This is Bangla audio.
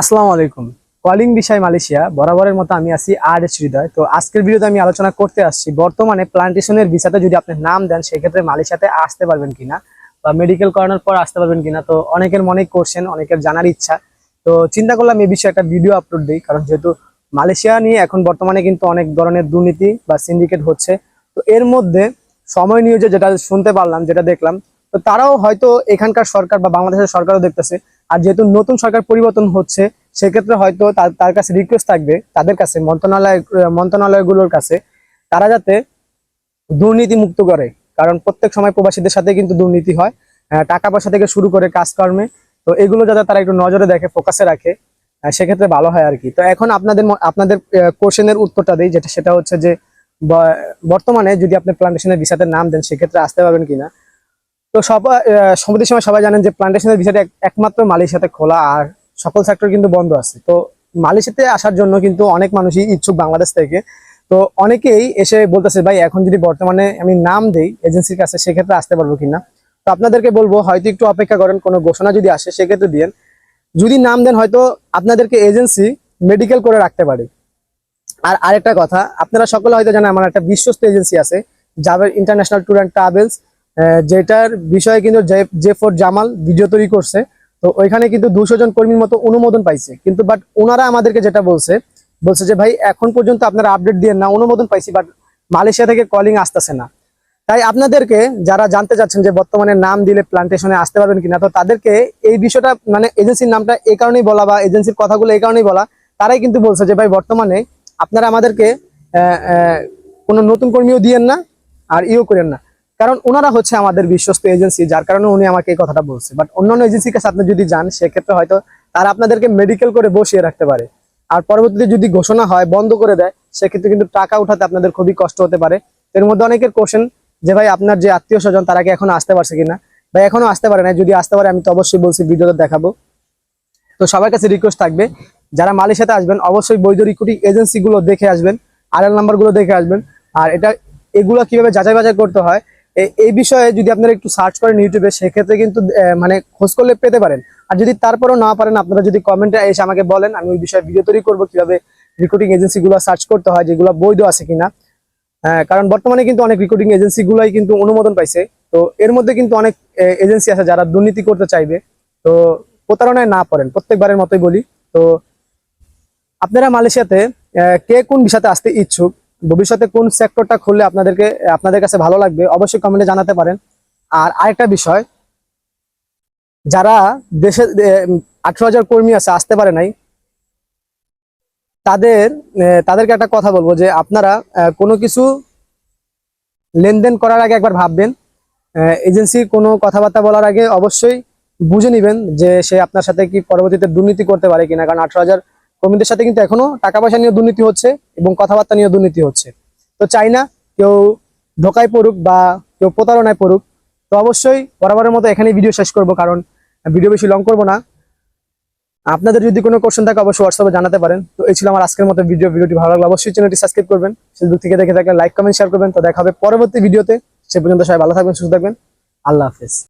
আসসালামু আলাইকুম। কলিং বিষয় মালয়েশিয়া, বরাবরের মতো আমি আছি আর এস হৃদয়। তো আজকের ভিডিওতে আমি আলোচনা করতে আসছি, বর্তমানে প্লান্টেশনের ভিসাতে যদি আপনি নাম দেন, সেক্ষেত্রে মালয়েশিয়াতে আসতে পারবেন কিনা বা মেডিকেল করানোর পর আসতে পারবেন কিনা, তো অনেকের মনেই করছেন, অনেকের জানার ইচ্ছা। তো চিন্তা করলাম এই বিষয়ে একটা ভিডিও আপলোড দিই, কারণ যেহেতু মালয়েশিয়া নিয়ে এখন বর্তমানে কিন্তু অনেক ধরনের দুর্নীতি বা সিন্ডিকেট হচ্ছে। তো এর মধ্যে সময় নিয়োজে যেটা শুনতে পারলাম, যেটা দেখলাম, তো তারাও হয়তো এখানকার সরকার বা বাংলাদেশের সরকারও দেখতেছে আর যেহেতু নতুন সরকার পরিবর্তন হচ্ছে, সেক্ষেত্রে হয়তো তার কাছে রিকোয়েস্ট থাকবে, তাদের কাছে, মন্ত্রণালয়, মন্ত্রণালয়গুলোর কাছে, তারা যাতে দুর্নীতি মুক্ত করে। কারণ প্রত্যেক সময় প্রবাসীদের সাথে কিন্তু দুর্নীতি হয়। টাকা পয়সা থেকে শুরু করে কাজকর্মে। তো এগুলো যাতে তারা একটু নজরে দেখে ফোকাসে রাখে সেক্ষেত্রে ভালো হয় আর কি। তো এখন আপনাদের আপনাদের কোশ্চেনের উত্তরটা দিই, যেটা, সেটা হচ্ছে যে বর্তমানে যদি আপনি প্লান্টেশনের ভিসাতে নাম দেন, সেক্ষেত্রে আসতে পারবেন কিনা? তো সবাই আহ, সম্প্রতি সময় সবাই জানেন যে প্লান্টেশনের এক- একমাত্র মালয়েশিয়াতে খোলা আর সকল সেক্টর কিন্তু বন্ধ আছে। তো মালয়েশিয়াতে আসার জন্য কিন্তু অনেক মানুষই ইচ্ছুক বাংলাদেশ থেকে। তো অনেকেই এসে বলতেছে ভাই এখন যদি বর্তমানে আমি নাম দেই এজেন্সির কাছে সেক্ষেত্রে আসতে পারব কিনা? তো আপনাদেরকে বলব হয়তো একটু অপেক্ষা করেন কোনো ঘোষণা যদি আসে সেক্ষেত্রে দিয়েন। যদি নাম দেন হয়তো আপনাদেরকে এজেন্সি মেডিকেল করে রাখতে পারে। আর আরেকটা কথা আপনারা সকলে হয়তো জানেন আমার একটা বিশ্বস্ত এজেন্সি আছে Javer international tour and travels যেটার বিষয়ে কিন্তু জে- ফোর জামাল ভিডিও তৈরি করছে। তো ওইখানে কিন্তু দুশো জন কর্মীর মতো অনুমোদন পাইছে। কিন্তু বাট ওনারা আমাদেরকে যেটা বলছে বলছে যে, ভাই, এখন পর্যন্ত আপনারা আপডেট দিয়ে না, অনুমোদন পাইছি বাট মালয়েশিয়া থেকে কলিং আসতেছে না। তাই আপনাদেরকে যারা জানতে চাচ্ছেন যে, বর্তমানে নাম দিলে প্লান্টেশনে আসতে পারবেন কিনা, তো তাদেরকে এই বিষয়টা মানে এজেন্সির নামটা এই কারণেই বলা বা এজেন্সির কথাগুলো এই কারণেই বলা, তারাই কিন্তু বলছে যে, ভাই, বর্তমানে আপনারা আমাদেরকে কোনো নতুন কর্মীও দিয়েন না, আর ইও করেন না। কারণ ওনারা হচ্ছে আমাদের বিশ্বস্ত এজেন্সি, যার কারণে উনি আমাকে এই কথাটা বলছে। বাট অন্যান্য এজেন্সির কাছে আপনি যদি যান, সেক্ষেত্রে হয়তো তারা আপনাদেরকে মেডিকেল করে বসিয়ে রাখতে পারে। আর পরবর্তীতে যদি ঘোষণা হয়, বন্ধ করে দেয়, সেক্ষেত্রে কিন্তু টাকা উঠাতে আপনাদের খুবই কষ্ট হতে পারে। এর মধ্যে অনেকের কোশ্চেন যে, ভাই, আপনার যে আত্মীয় স্বজন, তারা কি এখনও আসতে পারছে কিনা? ভাই, এখনও আসতে পারে না যদি আসতে পারে, আমি তো অবশ্যই বলছি, ভিডিওতে দেখাবো। তো সবার কাছে রিকোয়েস্ট থাকবে, যারা মালয়েশিয়াতে আসবেন, অবশ্যই বৈধ রিক্রুটিং এজেন্সি গুলো দেখে আসবেন আরএল নাম্বারগুলো দেখে আসবেন। আর এটা, এগুলো কীভাবে যাচাই বাছাই করতে হয় এই বিষয়ে যদি আপনারা একটু সার্চ করেন ইউটিউবে, সেক্ষেত্রে কিন্তু মানে খোঁজ করলে পেতে পারেন। আর যদি তারপরেও না পারেন, আপনারা যদি কমেন্টে এসে আমাকে বলেন, আমি ওই বিষয়ে ভিডিও তৈরি করব কীভাবে রিক্রুটিং এজেন্সি গুলো সার্চ করতে হয়, যেগুলো বৈধ আছে কিনা। কারণ বর্তমানে কিন্তু অনেক রিক্রুটিং এজেন্সি গুলাই কিন্তু অনুমোদন পাইছে। তো এর মধ্যে কিন্তু অনেক এজেন্সি আছে যারা দুর্নীতি করতে চাইবে। তো প্রতারণায় না পড়েন, প্রত্যেকবারের মতোই বলি। তো আপনারা মালয়েশিয়াতে কে কোন বিষয়তে আসতে ইচ্ছুক? ভবিষ্যতে কোন সেক্টরটা খুললে আপনাদেরকে, আপনাদের কাছে ভালো লাগবে, অবশ্যই কমেন্টে জানাতে পারেন। আর আরেকটা বিষয়, যারা দেশে আঠারো হাজার কর্মী আছে, আসতে পারে নাই, তাদের তাদেরকে একটা কথা বলব যে আপনারা কোনো কিছু লেনদেন করার আগে একবার ভাববেন। এজেন্সি কোনো কথাবার্তা বলার আগে অবশ্যই বুঝে নেবেন যে সে আপনার সাথে কি পরবর্তীতে দুর্নীতি করতে পারে কিনা। কারণ আঠারো হাজার কর্মীদের সাথে কিন্তু এখনও টাকা পয়সা নিয়ে দুর্নীতি হচ্ছে এবং কথাবার্তা নিয়ে দুর্নীতি হচ্ছে। তো চাই না কেউ ধোকায় পড়ুক বা কেউ প্রতারণায় পড়ুক। তো অবশ্যই বরাবরের মতো এখানেই ভিডিও শেষ করব কারণ ভিডিও বেশি লং করব না। আপনাদের যদি কোনো কোশ্চেন থাকে অবশ্যই হোয়াটসঅ্যাপে জানাতে পারেন। তো এই ছিল আমার আজকের মতো ভিডিও ভিডিওটি ভালো লাগলে অবশ্যই চ্যানেলটি সাবস্ক্রাইব করবেন। ফেসবুক থেকে দেখে থাকলে লাইক কমেন্ট শেয়ার করবেন। তো দেখা হবে পরবর্তী ভিডিওতে সে পর্যন্ত সবাই ভালো থাকবেন, সুস্থ থাকবেন। আল্লাহ হাফেজ।